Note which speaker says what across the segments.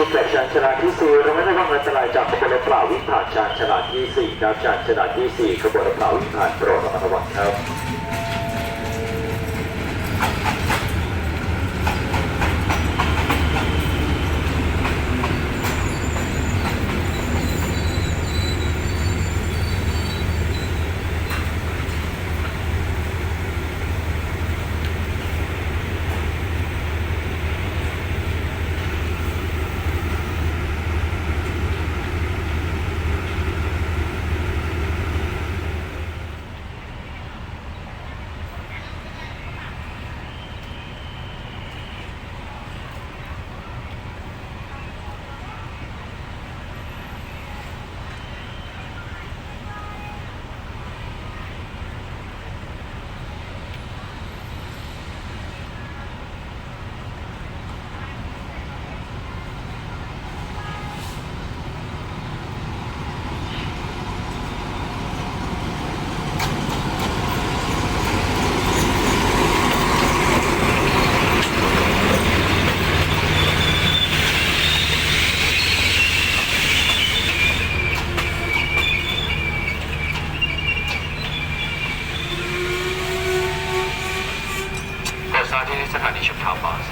Speaker 1: ชิดแตกชานชนะที่สี่ระมัดระวังอันตรายจากขบวนรถเปล่าวิ่งผ่านชานชาลาที่สี่ครับชานชนะที่สี่ขบวนรถเปล่าวิ่งผ่านโปรดระมัดระวังครับ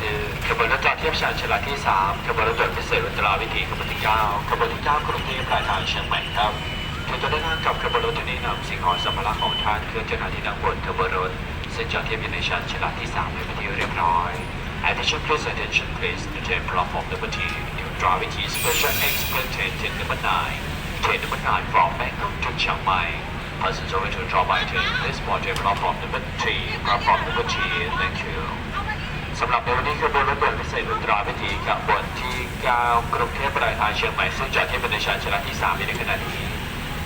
Speaker 2: คือขบวนรถจอดเทียบชานชลาที่ 3ขบวนรถด่วนพิเศษอุตราวิถีขบวนที่9ขบวนที่ 9กรุงเทพปลายทางเชียงใหม่ครับท่านจะได้นั่งกับขบวนรถที่แนะนำสิ่งของสัมภาระของท่านเคลื่อนจากที่นั่งบนขบวนรถซึ่งจอดเทียบอยู่ในชานชลาที่3เป็นที่เรียบร้อย Attention please attention please the train platform number 2 New Gravity Special Express Train 10 number 9 Train number 9 from Bangkok to Chiang Mai Persons over to drop by train please board train platform number 3 platform number 3 thank you สำหรับในวันนี้ขบวนรถด่วนพิเศษอุตราวิถีขบวนที่ 9 กรุงเทพปลายทางเชียงใหม่ซึ่งจอดที่บริษัทชนะที่ 3 ในขณะนี้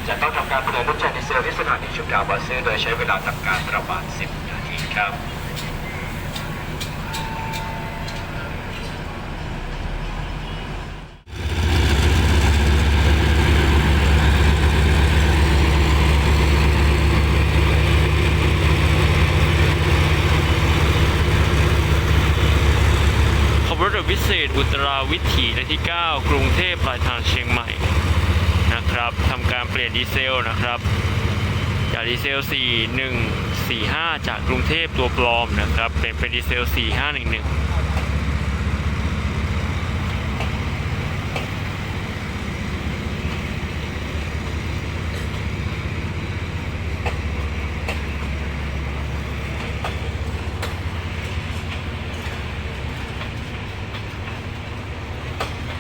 Speaker 2: จะต้องทำการเปลี่ยนรถจักรดีเซลที่สถานีชุมดาวบาซื้อโดยใช้เวลาทำการประมาณ 10 นาทีครับ
Speaker 3: ข บวนรถพิเศษอุตราวิถีเลขที่ 9 กรุงเทพปลายทางเชียงใหม่นะครับทำการเปลี่ยนดีเซลนะครับ จากดีเซล 4145 จากกรุงเทพตัวปลอมนะครับ เป็นเป็นดีเซล 4511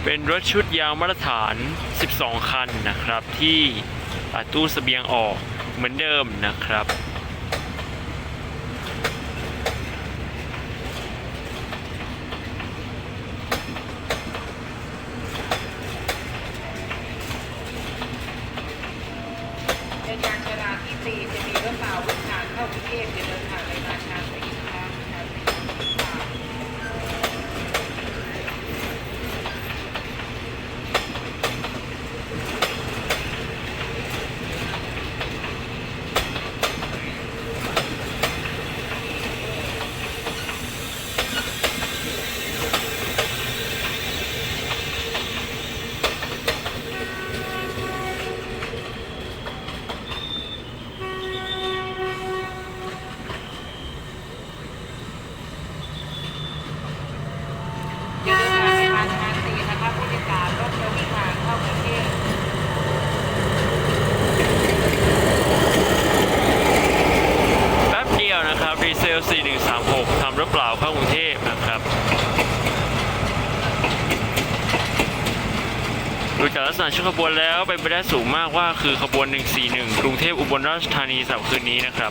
Speaker 3: เป็นรถชุดยาวมาตรฐาน 12 คันนะครับ ที่ตัดตู้เสบียงออกเหมือนเดิมนะครับ
Speaker 4: ในชานชาลาที่สี่จะมีรถเปล่าวิ่งผ่านเข้ากรุงเทพจะเดินทางไปมาชา รือเป
Speaker 3: ล่าเข้ากรุงเทพนะครับดูจากลักษณะชุดขบวนแล้วเป็นไปได้สูงมากว่าคือขบวน 141 กรุงเทพอุบลราชธานีสำหรับคืนนี้นะ
Speaker 2: ครับ